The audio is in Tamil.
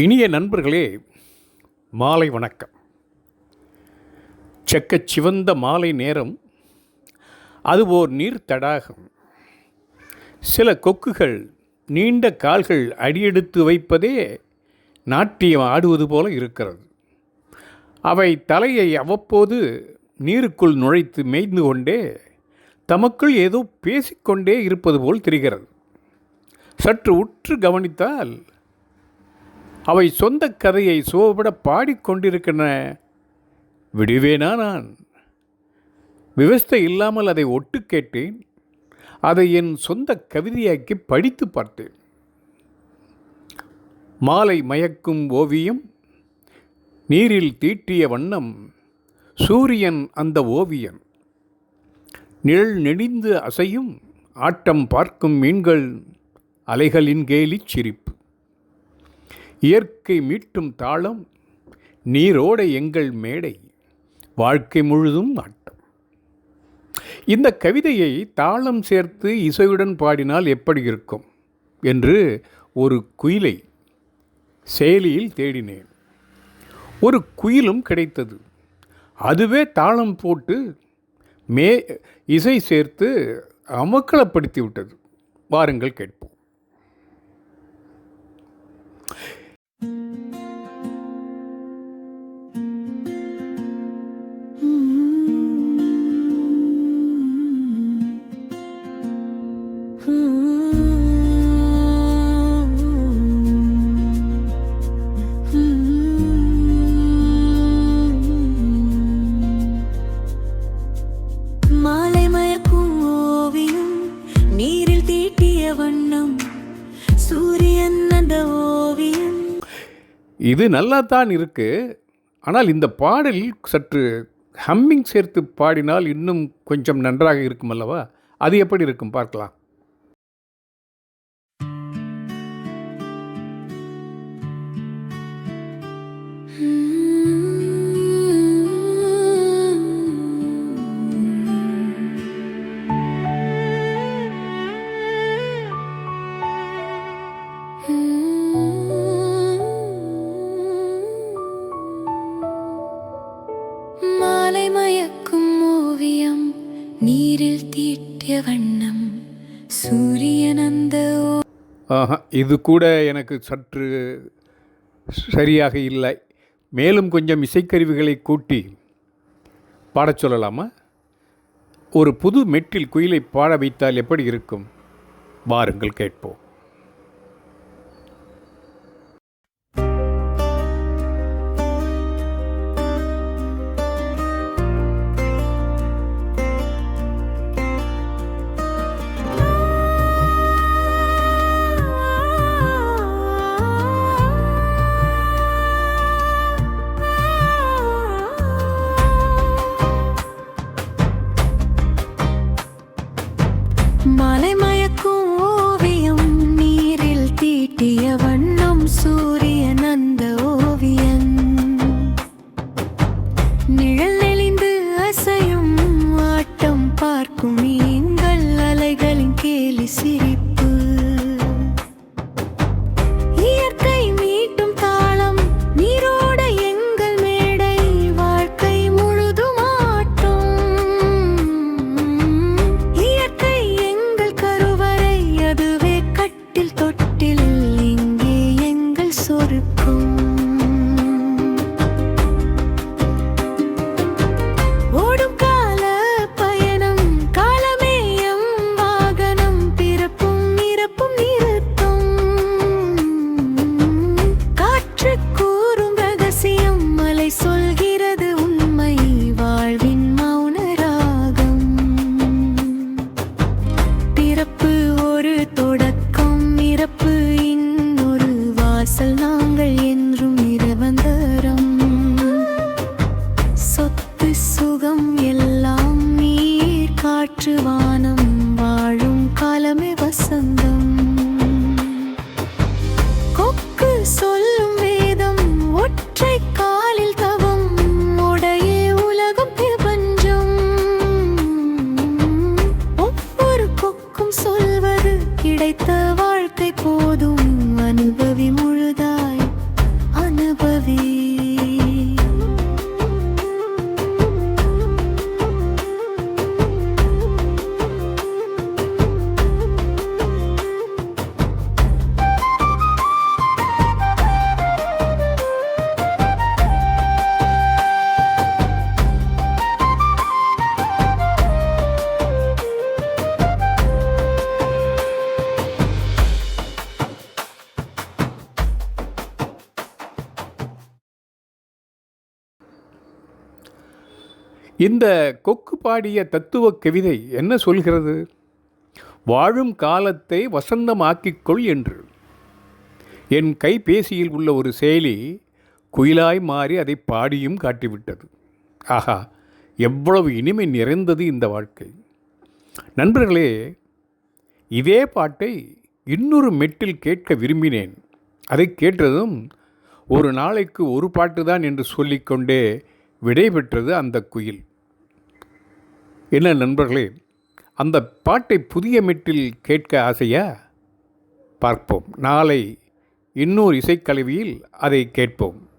இனிய நண்பர்களே மாலை வணக்கம். செக்கச் சிவந்த மாலை நேரம் அது ஓர் நீர் தடாகம். சில கொக்குகள் நீண்ட கால்கள் அடியெடுத்து வைப்பதே நாட்டியம் ஆடுவது போல இருக்கிறது. அவை தலையை அவ்வப்போது நீருக்குள் நுழைத்து மேய்ந்து கொண்டே தமக்குள் ஏதோ பேசிக்கொண்டே இருப்பது போல் தெரிகிறது. சற்று உற்று கவனித்தால் அவை சொந்த கதையை சுவப்பட பாடிக்கொண்டிருக்கின்றன. விடுவேனா நான்? விவஸ்தை இல்லாமல் அதை ஒட்டு கேட்டேன். அதை என் சொந்த கவிதையாக்கி படித்து பார்த்தேன். மாலை மயக்கும் ஓவியம் நீரில் தீட்டிய வண்ணம் சூரியன் அந்த ஓவியன் நிழல் நெடிந்து அசையும் ஆட்டம் பார்க்கும் மீன்கள் அலைகளின் கேலிச் சிரிப்பு. இயற்கை மீட்டும் தாளம் நீரோட எங்கள் மேடை வாழ்க்கை முழுதும் ஆட்டம். இந்த கவிதையை தாளம் சேர்த்து இசையுடன் பாடினால் எப்படி இருக்கும் என்று ஒரு குயிலை செயலியில் தேடினேன். ஒரு குயிலும் கிடைத்தது. அதுவே தாளம் போட்டு மே இசை சேர்த்து அமக்களப்படுத்தி விட்டது. வாருங்கள் கேட்போம். ஓவியம். இது நல்லா தான் இருக்கு. ஆனால் இந்த பாடலில் சற்று ஹம்மிங் சேர்த்து பாடினால் இன்னும் கொஞ்சம் நன்றாக இருக்கும் அல்லவா? அது எப்படி இருக்கும் பார்க்கலாம். தீட்டிய வண்ணம் சூரியன் அந்த ஆஹா இது கூட எனக்கு சற்று சரியாக இல்லை. மேலும் கொஞ்சம் இசைக்கருவிகளை கூட்டி பாடச் சொல்லலாமா? ஒரு புது மெட்டில் குயிலை பாட வைத்தால் எப்படி இருக்கும்? வாருங்கள் கேட்போம். கிடைத்த வாழ்க்கை போதும். அனுபவி முழு இந்த கொக்கு பாடிய தத்துவ கவிதை என்ன சொல்கிறது? வாழும் காலத்தை வசந்தமாக்கிக் கொள் என்று. என் கைபேசியில் உள்ள ஒரு செயலி குயிலாய் மாறி அதை பாடியும் காட்டிவிட்டது. ஆஹா எவ்வளவு இனிமை நிறைந்தது இந்த வாழ்க்கை. நண்பர்களே இதே பாட்டை இன்னொரு மெட்டில் கேட்க விரும்பினேன். அதை கேட்டதும் ஒரு நாளைக்கு ஒரு பாட்டு தான் என்று சொல்லிக்கொண்டே விடைபெற்றது அந்த குயில். என்ன நண்பர்களே அந்த பாட்டை புதிய மெட்டில் கேட்க ஆசையா? பார்ப்போம். நாளை இன்னொரு இசைக்கருவியில் அதை கேட்போம்.